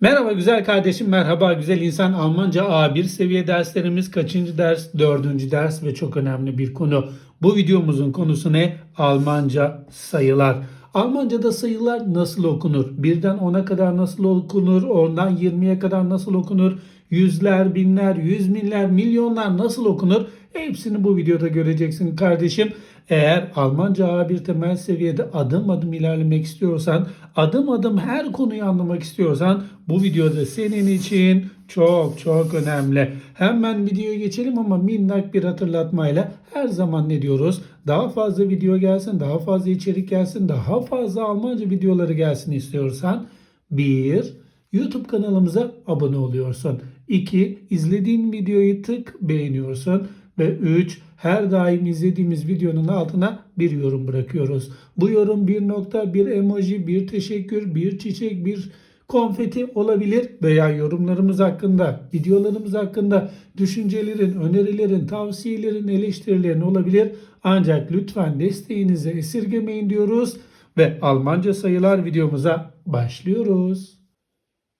Merhaba güzel kardeşim, merhaba güzel insan. Almanca A1 seviye derslerimiz kaçıncı ders? Dördüncü ders ve çok önemli bir konu. Bu videomuzun konusu ne? Almanca sayılar. Almanca'da sayılar nasıl okunur? Birden 10'a kadar nasıl okunur? Ondan 20'ye kadar nasıl okunur? Yüzler, binler, yüz binler, milyonlar nasıl okunur? Hepsini bu videoda göreceksin kardeşim. Eğer Almanca A1 temel seviyede adım adım ilerlemek istiyorsan, adım adım her konuyu anlamak istiyorsan bu videoda senin için çok çok önemli. Hemen videoya geçelim ama minnak bir hatırlatmayla her zaman ne diyoruz? Daha fazla video gelsin, daha fazla içerik gelsin, daha fazla Almanca videoları gelsin istiyorsan bir YouTube kanalımıza abone oluyorsun. 2. izlediğin videoyu tık beğeniyorsun. Ve 3. Her daim izlediğimiz videonun altına bir yorum bırakıyoruz. Bu yorum bir nokta, bir emoji, bir teşekkür, bir çiçek, bir konfeti olabilir veya yorumlarımız hakkında, videolarımız hakkında düşüncelerin, önerilerin, tavsiyelerin, eleştirilerin olabilir. Ancak lütfen desteğinizi esirgemeyin diyoruz ve Almanca sayılar videomuza başlıyoruz.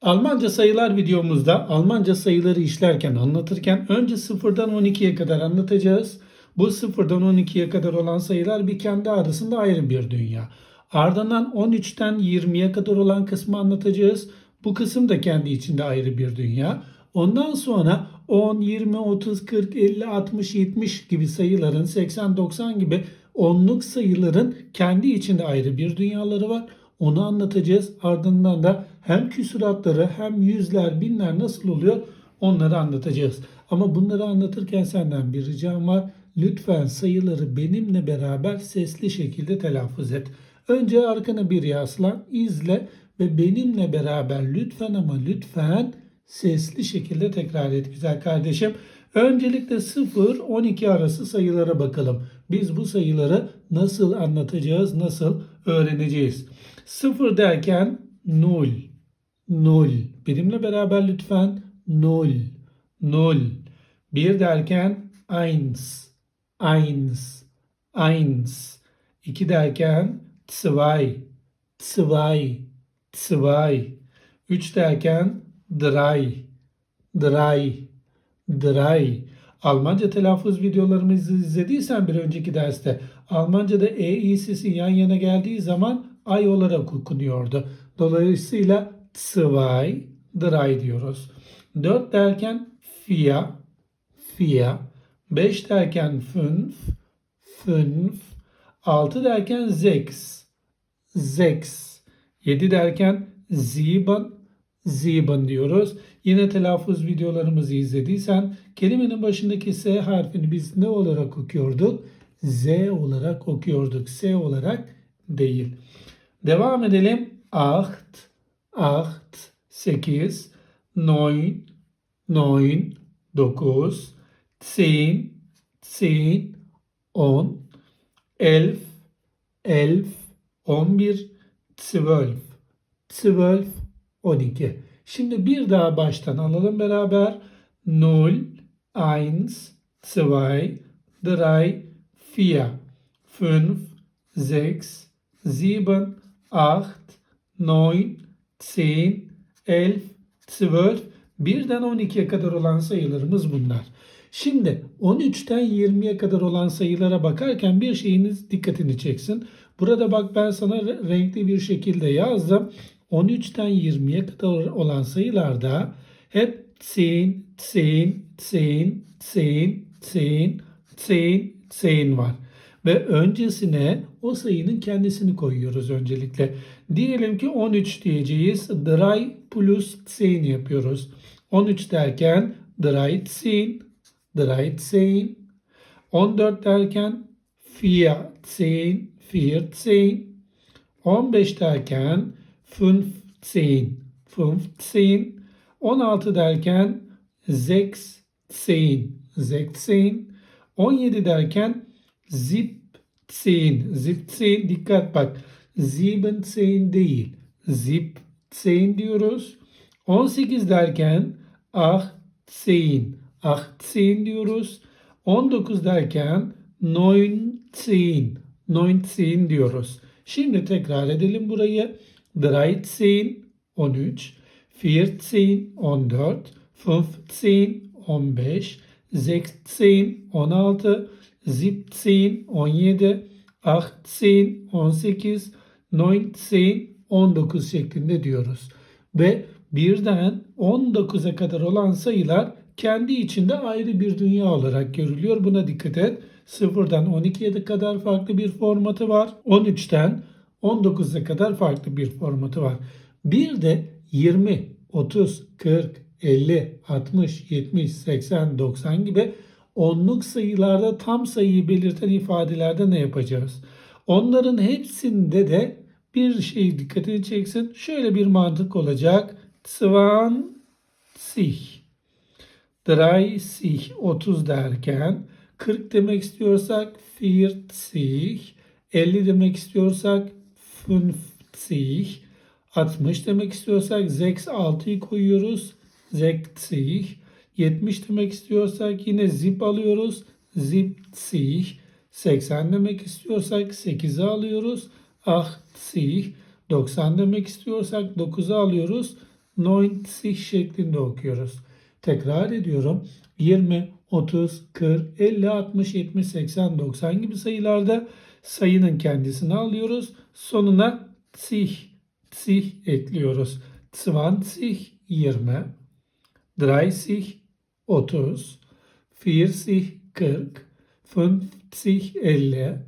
Almanca sayılar videomuzda Almanca sayıları işlerken anlatırken önce sıfırdan 12'ye kadar anlatacağız. Bu sıfırdan 12'ye kadar olan sayılar bir kendi arasında ayrı bir dünya. Ardından 13'ten 20'ye kadar olan kısmı anlatacağız. Bu kısım da kendi içinde ayrı bir dünya. Ondan sonra 10, 20, 30, 40, 50, 60, 70 gibi sayıların 80, 90 gibi onluk sayıların kendi içinde ayrı bir dünyaları var. Onu anlatacağız. Ardından da hem küsuratları hem yüzler, binler nasıl oluyor onları anlatacağız. Ama bunları anlatırken senden bir ricam var. Lütfen sayıları benimle beraber sesli şekilde telaffuz et. Önce arkana bir yaslan, izle ve benimle beraber lütfen ama lütfen sesli şekilde tekrar et güzel kardeşim. Öncelikle 0-12 arası sayılara bakalım. Biz bu sayıları nasıl anlatacağız, nasıl öğreneceğiz? 0 derken 0, 0. Benimle beraber lütfen 0, 0. 1 derken 1, 1, 1. 2 derken 2, 2, 2. 3 derken 3, 3, 3. Almanca telaffuz videolarımızı izlediysen bir önceki derste Almanca'da e i sesi yan yana geldiği zaman ay olarak okunuyordu. Dolayısıyla zwei, drei diyoruz. 4 derken vier, vier. 5 derken fünf, fünf. 6 derken sechs, sechs. 7 derken sieben, sieben diyoruz. Yine telaffuz videolarımızı izlediysen kelimenin başındaki S harfini biz ne olarak okuyorduk? Z olarak okuyorduk. S olarak değil. Devam edelim. 8, 8, 8, 9, 9, 9, 10, 10, 10, 11, 11, 11, 12, 12, 12. Şimdi bir daha baştan alalım beraber. 0, 1, 2, 3, 4, 5, 6, 7, 8, 9, 10, 11, 12. Birden 12'ye kadar olan sayılarımız bunlar. Şimdi 13'ten 20'ye kadar olan sayılara bakarken bir şeyiniz dikkatini çeksin. Burada bak ben sana renkli bir şekilde yazdım. 13'ten 20'ye kadar olan sayılarda hep 10, 10, 10, 10, 10, 10, 10 var. Ve öncesine o sayının kendisini koyuyoruz öncelikle. Diyelim ki 13 diyeceğiz. 3 plus 10 yapıyoruz. 13 derken 13, 13. 14 derken 14, 14. 15 derken 15, 15. 16 derken 16, 16. 17 derken 17, 17. Dikkat bak. 17 değil. 17 diyoruz. 18 derken 18, 18 diyoruz. 19 derken 19, 19 diyoruz. Şimdi tekrar edelim burayı. 13, 13, 14, 14, 15, 15, 16, 16, 17, 17, 18, 18, 19, 19 şeklinde diyoruz. Ve birden 19'a kadar olan sayılar kendi içinde ayrı bir dünya olarak görülüyor. Buna dikkat et. 0'dan 12'ye kadar farklı bir formatı var. 13'ten 19'a kadar farklı bir formatı var. Bir de 20, 30, 40, 50, 60, 70, 80, 90 gibi onluk sayılarda tam sayıyı belirten ifadelerde ne yapacağız? Onların hepsinde de bir şey dikkatini çeksin. Şöyle bir mantık olacak. 20 30 30 derken 40 demek istiyorsak 40 50 demek istiyorsak 50 60 demek istiyorsak 6'yı koyuyoruz. 60 70 demek istiyorsak yine zip alıyoruz. 70 80 demek istiyorsak 8'i alıyoruz. 80 90 demek istiyorsak 9'u alıyoruz. 90 şeklinde okuyoruz. Tekrar ediyorum. 20, 30, 40, 50, 60, 70, 80, 90 gibi sayılarda sayının kendisini alıyoruz. Sonuna zih, zih ekliyoruz. 20, 20, 30, 30, 40, 40, 50, 50,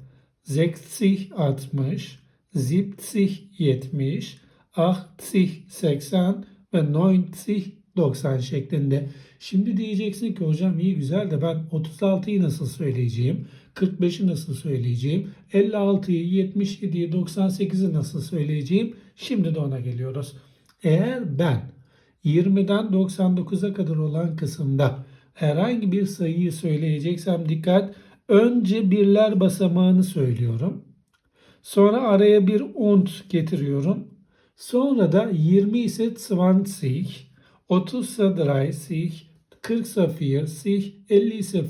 60, 60, 70, 70, 80, 80 ve 90, 90 şeklinde. Şimdi diyeceksin ki hocam iyi güzel de ben 36'yı nasıl söyleyeceğim? 45'i nasıl söyleyeceğim? 56'yı, 77'yi, 98'i nasıl söyleyeceğim? Şimdi de ona geliyoruz. Eğer ben 20'den 99'a kadar olan kısımda herhangi bir sayıyı söyleyeceksem dikkat. Önce birler basamağını söylüyorum. Sonra araya bir und getiriyorum. Sonra da 20 ise 20, 30 ise 30, 40 ise 40, 50 ise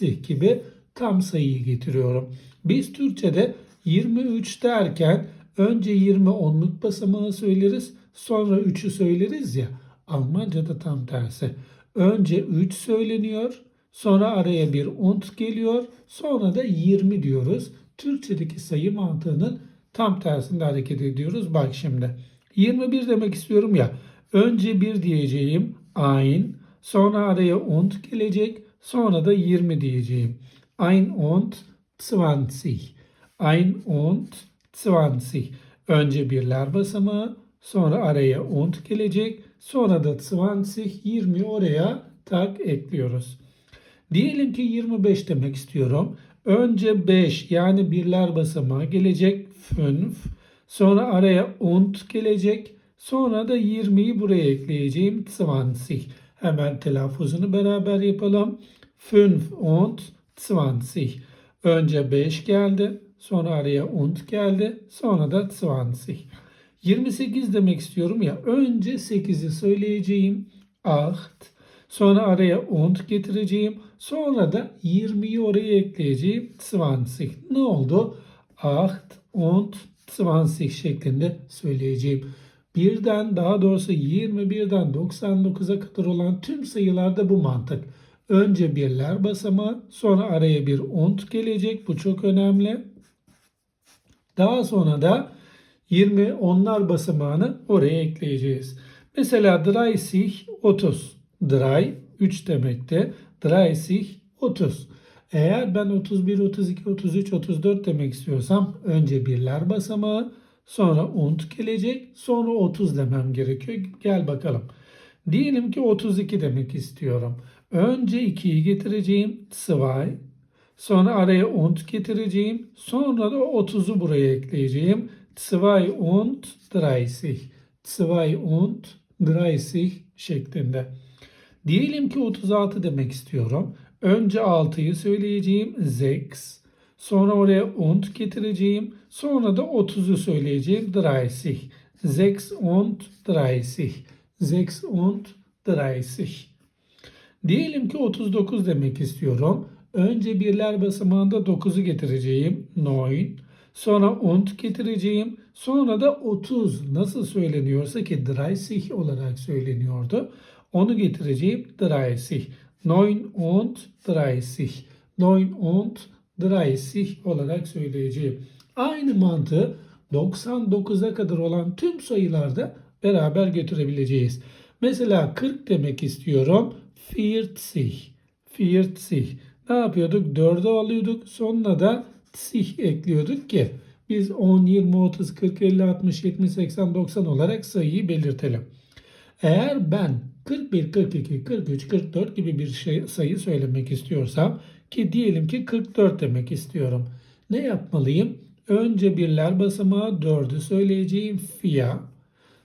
50 gibi tam sayıyı getiriyorum. Biz Türkçe'de 23 derken önce 20 onluk basamağı söyleriz, sonra 3'ü söyleriz ya. Almanca'da tam tersi. Önce 3 söyleniyor, sonra araya bir und geliyor, sonra da 20 diyoruz. Türkçedeki sayı mantığının tam tersinde hareket ediyoruz. Bak şimdi. 21 demek istiyorum ya. Önce 1 diyeceğim. Ein. Sonra araya und gelecek. Sonra da 20 diyeceğim. Ein und 20. Ein und 20. Önce birler basamağı. Sonra araya und gelecek. Sonra da 20, 20 oraya tak ekliyoruz. Diyelim ki 25 demek istiyorum. Önce 5 yani birler basamağı gelecek. 5. Sonra araya und gelecek. Sonra da 20'yi buraya ekleyeceğim. 20. Hemen telaffuzunu beraber yapalım. 5 und 20. Önce 5 geldi. Sonra araya und geldi. Sonra da 20. 28 demek istiyorum ya. Önce 8'i söyleyeceğim. 8. Sonra araya und getireceğim. Sonra da 20'yi oraya ekleyeceğim. 20. Ne oldu? 8 und 20 şeklinde söyleyeceğim. Birden daha doğrusu 21'den 99'a kadar olan tüm sayılarda bu mantık. Önce birler basamağı sonra araya bir und gelecek. Bu çok önemli. Daha sonra da 20 onlar basamağını oraya ekleyeceğiz. Mesela 30 30. Dry 3 demekte. 30 30. Eğer ben 31, 32, 33, 34 demek istiyorsam önce birler basamağı sonra und gelecek sonra 30 demem gerekiyor. Gel bakalım. Diyelim ki 32 demek istiyorum. Önce 2'yi getireceğim. 2. Sonra araya und getireceğim. Sonra da 30'u buraya ekleyeceğim. 2 und 30. 2 und 30 şeklinde. Diyelim ki 36 demek istiyorum. Önce 6'yı söyleyeceğim. 6. Sonra oraya und getireceğim. Sonra da 30'u söyleyeceğim. 30. 6 und 30. 6 und 30. Diyelim ki 39 demek istiyorum. Önce birler basamağında 9'u getireceğim. 9. Sonra und getireceğim. Sonra da 30 nasıl söyleniyorsa ki 30 olarak söyleniyordu. Onu getireceğim 30. 9 und 30. 9 und 30 olarak söyleyeceğim. Aynı mantığı 99'a kadar olan tüm sayılarda beraber götürebileceğiz. Mesela 40 demek istiyorum. 40. 40. Ne yapıyorduk? 4'e alıyorduk. Sonuna da sih ekliyorduk ki biz 10, 20, 30, 40, 50, 60, 70, 80, 90 olarak sayıyı belirtelim. Eğer ben 41, 42, 43, 44 gibi bir şey, sayı söylemek istiyorsam ki diyelim ki 44 demek istiyorum. Ne yapmalıyım? Önce birler basamağı 4'ü söyleyeceğim fia.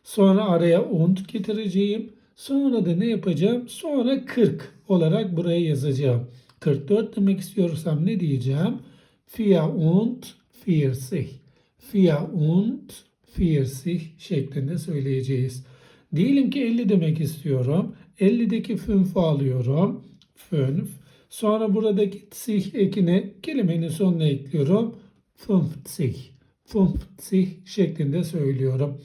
Sonra araya und getireceğim. Sonra da ne yapacağım? Sonra 40 olarak buraya yazacağım. 44 demek istiyorsam ne diyeceğim? Fia und 40. Fia und 40 şeklinde söyleyeceğiz. Diyelim ki 50 demek istiyorum. 50'deki fünfü alıyorum. Fünf. Sonra buradaki sich ekine kelimenin sonuna ekliyorum. 50. 50 şeklinde söylüyorum.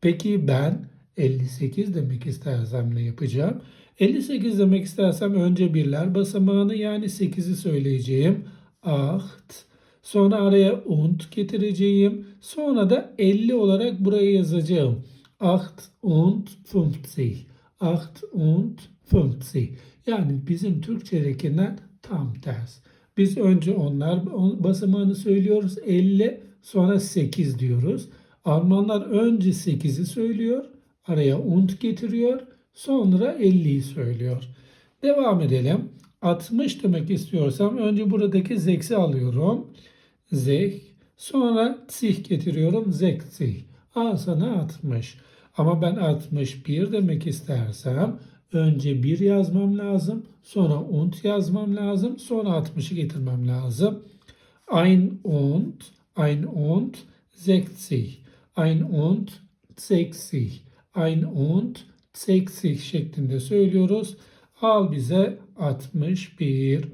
Peki ben 58 demek istersem ne yapacağım? 58 demek istersem önce birler basamağını yani 8'i söyleyeceğim. Acht. Sonra araya und getireceğim. Sonra da 50 olarak buraya yazacağım. Acht und 50. Acht und 50. Yani bizim Türkçedekinden tam ters. Biz önce onlar basamağını söylüyoruz 50 sonra 8 diyoruz. Almanlar önce 8'i söylüyor, araya und getiriyor, sonra 50'yi söylüyor. Devam edelim. 60 demek istiyorsam önce buradaki zeksi alıyorum. Zek. Sonra sich getiriyorum. Zeksih. Al sana 60. Ama ben 61 demek istersem önce 1 yazmam lazım. Sonra und yazmam lazım. Sonra 60'ı getirmem lazım. Ein und, ein und, 60. Ein und, 60. Ein und, 60 şeklinde söylüyoruz. Al bize 61.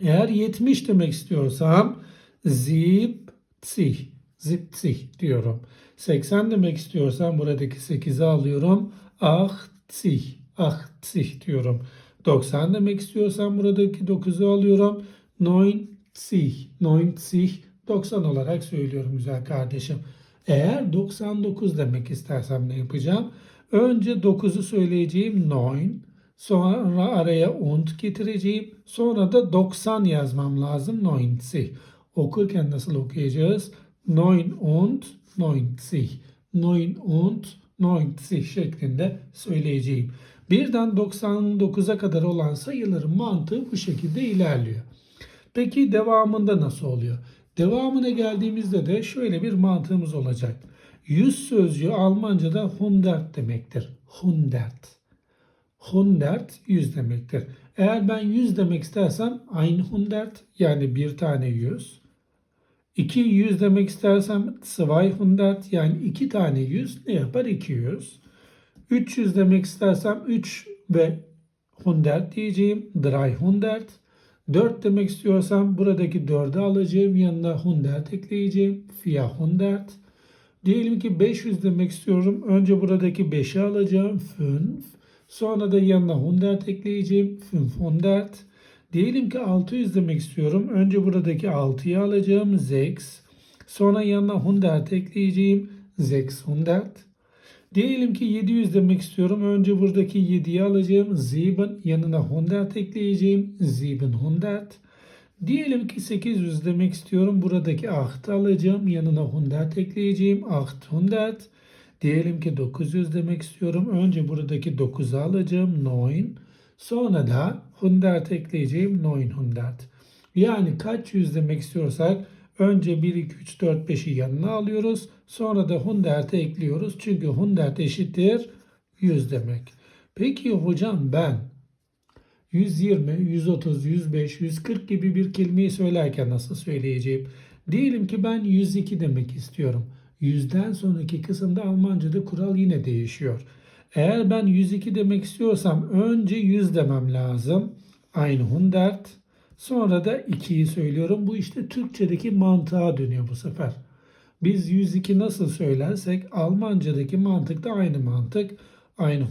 Eğer 70 demek istiyorsam siebzig, siebzig diyorum. 80 demek istiyorsam buradaki 8'i alıyorum. Achtzig, achtzig diyorum. 90 demek istiyorsam buradaki 9'u alıyorum. Neunzig, neunzig, 90 olarak söylüyorum güzel kardeşim. Eğer 99 demek istersem ne yapacağım? Önce 9'u söyleyeceğim 9. Sonra araya und getireceğim. Sonra da 90 yazmam lazım. 90. Okurken nasıl okuyacağız? 9 und 90. 9 und 90 şeklinde söyleyeceğim. Birden 99'a kadar olan sayıların mantığı bu şekilde ilerliyor. Peki devamında nasıl oluyor? Devamına geldiğimizde de şöyle bir mantığımız olacak. Yüz sözcüğü Almanca'da hundert demektir. Hundert. Hundert yüz demektir. Eğer ben yüz demek istersem ein hundert yani bir tane yüz. İki yüz demek istersem zwei hundert yani iki tane yüz ne yapar? 200. 300 demek istersem 3 ve hundert diyeceğim. 300. 4 demek istiyorsam buradaki 4'ü alacağım. Yanına hundert ekleyeceğim. 400. Diyelim ki 500 demek istiyorum. Önce buradaki 5'i alacağım. 5. Sonra da yanına hundert ekleyeceğim. 500. Diyelim ki 600 demek istiyorum. Önce buradaki 6'yı alacağım. 6. Sonra yanına hundert ekleyeceğim. 600. Diyelim ki 700 demek istiyorum. Önce buradaki 7'yi alacağım. 7 yanına hundert ekleyeceğim. 700. Diyelim ki 800 demek istiyorum. Buradaki 8'ı alacağım. Yanına hundert ekleyeceğim. 800. Diyelim ki 900 demek istiyorum. Önce buradaki 9'u alacağım. 9. Sonra da hundert ekleyeceğim. 900. Yani kaç yüz demek istiyorsak önce 1, 2, 3, 4, 5'i yanına alıyoruz. Sonra da hundert'e ekliyoruz. Çünkü hundert eşittir 100 demek. Peki hocam ben 120, 130, 105, 140 gibi bir kelimeyi söylerken nasıl söyleyeceğim? Diyelim ki ben 102 demek istiyorum. Yüzden sonraki kısımda Almanca'da kural yine değişiyor. Eğer ben 102 demek istiyorsam önce 100 demem lazım. Ein hundert. Sonra da 2'yi söylüyorum. Bu işte Türkçedeki mantığa dönüyor bu sefer. Biz 102 nasıl söylersek Almancadaki mantık da aynı mantık. 102,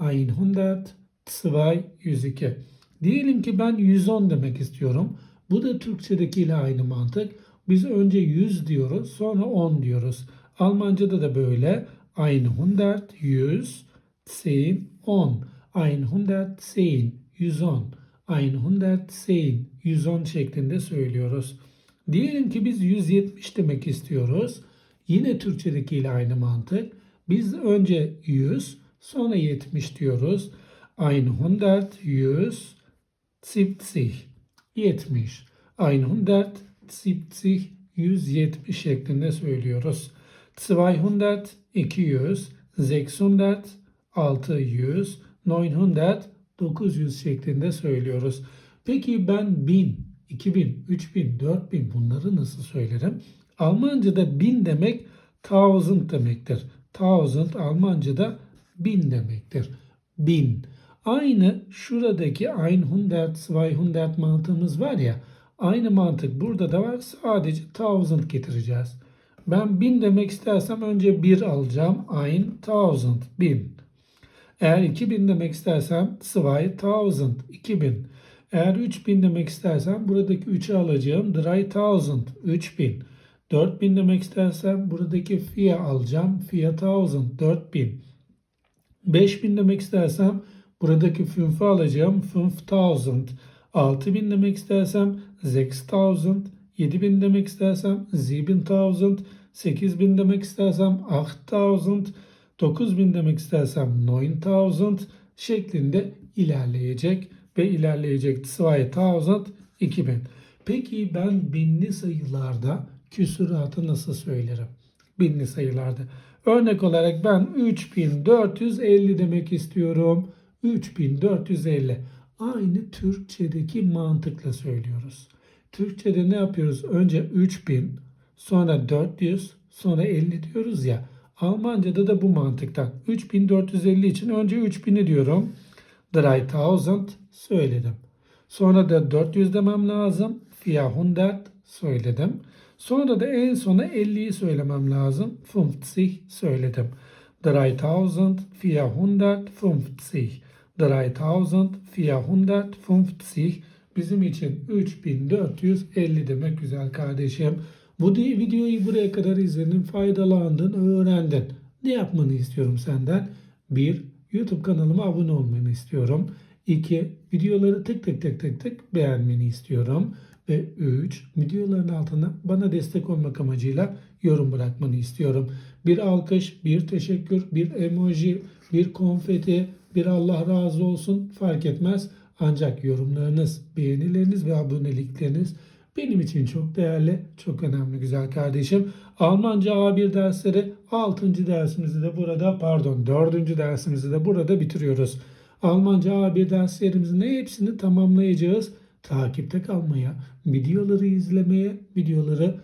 102, 102. Diyelim ki ben 110 demek istiyorum. Bu da Türkçedekiyle aynı mantık. Biz önce 100 diyoruz, sonra 10 diyoruz. Almancada da böyle. 100, 110, 10. 110, 110. 110, 110 şeklinde söylüyoruz. Diyelim ki biz 170 demek istiyoruz. Yine Türkçedekiyle aynı mantık. Biz önce 100, sonra 70 diyoruz. 100, 170. 70. 170, 170 şeklinde söylüyoruz. 200, 200, 600, 600, 900, 900 şeklinde söylüyoruz. Peki ben 1000, 2000, 3000, 4000 bunları nasıl söylerim? Almanca'da 1000 demek thousand demektir. Thousand Almanca'da 1000 demektir. 1000. Aynı şuradaki 100, 200 mantığımız var ya. Aynı mantık burada da var. Sadece thousand getireceğiz. Ben 1000 demek istersem önce 1 alacağım. 1000, 1000. Eğer 2000 demek istersem 2000, 2000. Eğer 3000 demek istersem buradaki 3'ü alacağım. 3000, 3000. 4000 demek istersem buradaki fi'ye alacağım. Fi'ye 1000, 4000. 5000 demek istersem buradaki fünfü alacağım. 5000. 6000 demek istersem 6000. 7000 demek istersem 7000. 8000 demek istersem 8000. 9000 demek istersem 9000 şeklinde ilerleyecek ve ilerleyecek 2000, 2000. Peki ben binli sayılarda küsuratı nasıl söylerim? Binli sayılarda. Örnek olarak ben 3450 demek istiyorum. 3450. Aynı Türkçedeki mantıkla söylüyoruz. Türkçede ne yapıyoruz? Önce 3000, sonra 400, sonra 50 diyoruz ya. Almanca'da da bu mantıktan. 3450 için önce 3000'i diyorum. 3000 söyledim. Sonra da 400 demem lazım. 400 söyledim. Sonra da en sona 50'yi söylemem lazım. 50 söyledim. 3450. 3450 bizim için 3450 demek güzel kardeşim. Bu videoyu buraya kadar izledin, faydalandın, öğrendin. Ne yapmanı istiyorum senden? 1. YouTube kanalıma abone olmanı istiyorum. 2. Videoları tık tık tık tık tık beğenmeni istiyorum. Ve 3. Videoların altına bana destek olmak amacıyla yorum bırakmanı istiyorum. Bir alkış, bir teşekkür, bir emoji, bir konfeti, bir Allah razı olsun fark etmez. Ancak yorumlarınız, beğenileriniz ve abonelikleriniz benim için çok değerli, çok önemli güzel kardeşim. Almanca A1 dersleri 6. dersimizi de burada pardon 4. dersimizi de burada bitiriyoruz. Almanca A1 derslerimizin hepsini tamamlayacağız. Takipte kalmaya, videoları izlemeye, videoları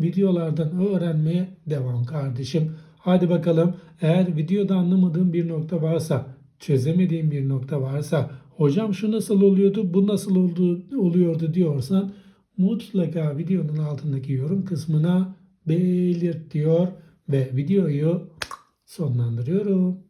videolardan öğrenmeye devam kardeşim. Hadi bakalım eğer videoda anlamadığım bir nokta varsa, çözemediğim bir nokta varsa, hocam şu nasıl oluyordu, bu nasıl oldu, oluyordu diyorsan mutlaka videonun altındaki yorum kısmına belirt diyor ve videoyu sonlandırıyorum.